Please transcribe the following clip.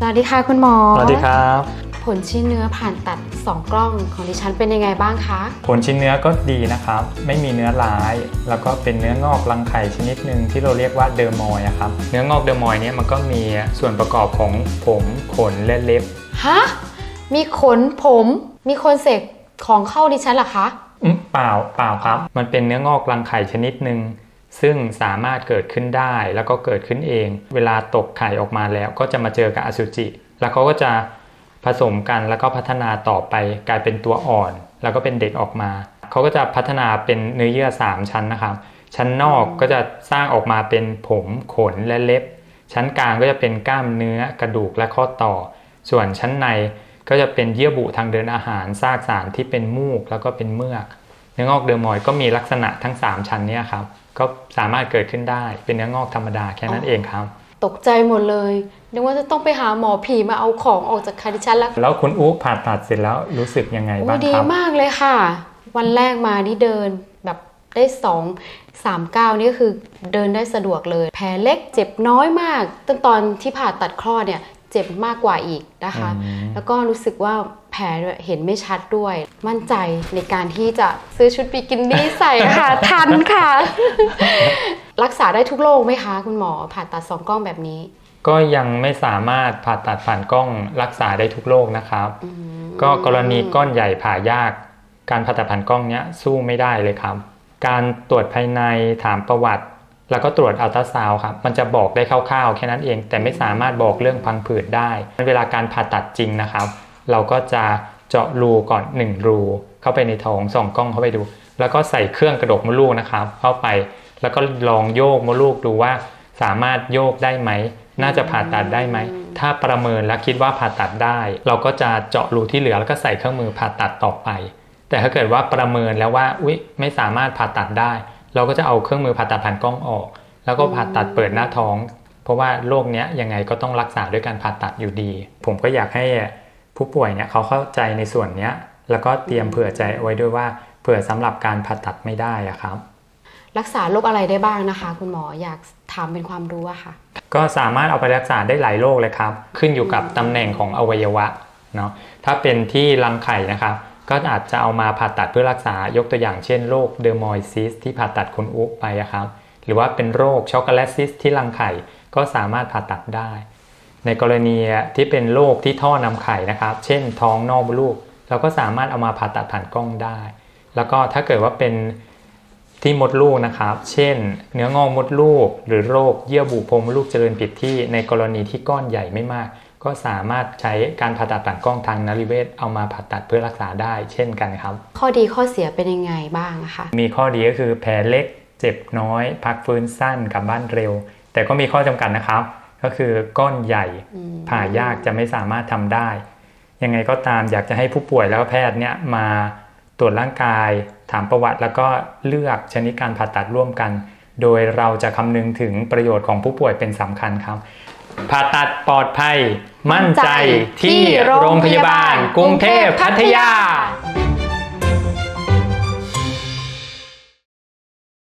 สวัสดีค่ะคุณหมอ สวัสดีครับ ผลชิ้นเนื้อผ่านตัด 2 กล้องของดิฉันเป็นยังไงบ้างคะ ผลชิ้นเนื้อก็ดีนะครับ ไม่มีเนื้อร้าย แล้วก็เป็นเนื้องอกรังไข่ชนิดหนึ่งที่เราเรียกว่าเดอร์มอยอะครับ เนื้องอกเดอร์มอยเนี่ยมันก็มีส่วนประกอบของผมขนและเล็บ ฮะ มีขนผม มีคนเสกของเข้าดิฉันเหรอคะอืมเปล่าเปล่าครับ มันเป็นเนื้องอกรังไข่ชนิดหนึ่ง ซึ่งสามารถเกิดขึ้นได้แล้วก็เกิดขึ้นเอง เวลาตกไข่ออกมาแล้วก็จะมาเจอกับอสุจิ แล้วเขาก็จะผสมกันแล้วก็พัฒนาต่อไปกลายเป็นตัวอ่อน แล้วก็เป็นเด็กออกมา เขาก็จะพัฒนาเป็นเนื้อเยื่อ 3 ชั้นนะครับ ชั้นนอกก็จะสร้างออกมาเป็นผมขนและเล็บ ชั้นกลางก็จะเป็นกล้ามเนื้อกระดูกและข้อต่อ ส่วนชั้นในก็จะเป็นเยื่อบุทางเดินอาหารซากสารที่เป็นมูกแล้วก็เป็นเมือกเนื้องอกเดอร์มอยด์ก็มีลักษณะทั้ง 3 ชั้นนี้ครับ ก็สามารถเกิดขึ้นได้ เป็นเนื้องอกธรรมดาแค่นั้นอ๋อเองครับ ตกใจหมดเลยนึกว่าจะต้องไปหาหมอผีมาเอาของออกจากคาดิฉันแล้วแล้วคุณอุ๊ผ่าตัดเสร็จแล้วรู้สึกยังไงโอ้บ้างดีครับมากเลยค่ะ วันแรกมานี่เดินแบบได้สองสามก้าวนี่ก็คือเดินได้สะดวกเลย แผลเล็กเจ็บน้อยมากตั้งตอนที่ผ่าตัดคลอดเนี่ย เจ็บมากกว่าอีกนะคะอืมแล้วก็รู้สึกว่าแผลเห็นไม่ชัดด้วย มั่นใจในการที่จะซื้อชุดบิกินี่ใส่ค่ะ ทันค่ะ รักษาได้ทุกโรคไหมคะ คุณหมอผ่าตัดสองกล้องแบบนี้ ก็ยังไม่สามารถผ่าตัดผ่านกล้องรักษาได้ทุกโรคนะครับ ก็กรณีก้อนใหญ่ผ่ายาก การผ่าตัดผ่านกล้องเนี้ยสู้ไม่ได้เลยครับ การตรวจภายในถามประวัติ แล้วก็ตรวจอัลตราซาวด์ครับ มันจะบอกได้คร่าวๆ แค่นั้นเอง แต่ไม่สามารถบอกเรื่องพังผืดได้ เวลาการผ่าตัดจริงนะครับ เราก็จะเจาะรูก่อน 1 รู เข้าไปในท้องส่องกล้องเข้าไปดู แล้วก็ใส่เครื่องกระดกมดลูกนะครับ เข้าไป แล้วก็ลองโยกมดลูกดูว่า สามารถโยกได้ไหม น่าจะผ่าตัดได้ไหม ถ้าประเมินและคิดว่าผ่าตัดได้ เราก็จะเจาะรูที่เหลือแล้วก็ใส่เครื่องมือผ่าตัดต่อไป แต่ถ้าเกิดว่าประเมินแล้วว่า อุ๊ย ไม่สามารถผ่าตัดได้ เราก็จะเอาเครื่องมือผ่าตัดผ่านกล้องออก แล้วก็ผ่าตัดเปิดหน้าท้อง เพราะว่าโรคเนี้ยยังไงก็ต้องรักษาด้วยการผ่าตัดอยู่ดี ผมก็อยากให้ผู้ป่วยเนี่ยเขาเข้าใจในส่วนเนี้ยแล้วก็เตรียมเผื่อใจเอาไว้ด้วยว่าเผื่อสำหรับการผ่าตัดไม่ได้อะครับ รักษาโรคอะไรได้บ้างนะคะ คุณหมออยากถามเป็นความรู้อะค่ะ ก็สามารถเอาไปรักษาได้หลายโรคเลยครับ ขึ้นอยู่กับตำแหน่งของอวัยวะเนาะถ้าเป็นที่รังไข่นะครับ ก็อาจจะเอามาผ่าตัดเพื่อรักษายกตัวอย่างเช่นโรคเดอร์มอยซิสที่ผ่าตัดคุณอุไปครับ หรือว่าเป็นโรคช็อกโกแลตซิสที่รังไข่ก็สามารถผ่าตัดได้ ในกรณีที่เป็นโรคที่ท่อนำไข่นะครับ เช่นท้องนอกลูก เราก็สามารถเอามาผ่าตัดผ่านกล้องได้ แล้วก็ถ้าเกิดว่าเป็นที่มดลูกนะครับ เช่น เนื้องอกมดลูก หรือโรคเยื่อบุโพรงมดลูกเจริญผิดที่ในกรณีที่ก้อนใหญ่ไม่มาก ก็สามารถใช้การผ่าตัดผ่านกล้องทางนริเวศเอามาผ่าตัดเพื่อรักษาได้เช่นกันครับ ข้อดีข้อเสียเป็นยังไงบ้างอะคะมีข้อดีก็คือแผลเล็ก เจ็บน้อย พักฟื้นสั้นกลับบ้านเร็ว แต่ก็มีข้อจำกัดนะครับ ก็คือก้อนใหญ่อืมผ่ายากจะไม่สามารถทำได้ ยังไงก็ตามอยากจะให้ผู้ป่วยแล้วก็แพทย์เนี่ยมาตรวจร่างกาย ถามประวัติแล้วก็เลือกชนิดการผ่าตัดร่วมกัน โดยเราจะคำนึงถึงประโยชน์ของผู้ป่วยเป็นสำคัญครับ ผ่าตัดปลอดภัย มั่นใจที่โรงพยาบาลกรุงเทพพัทยา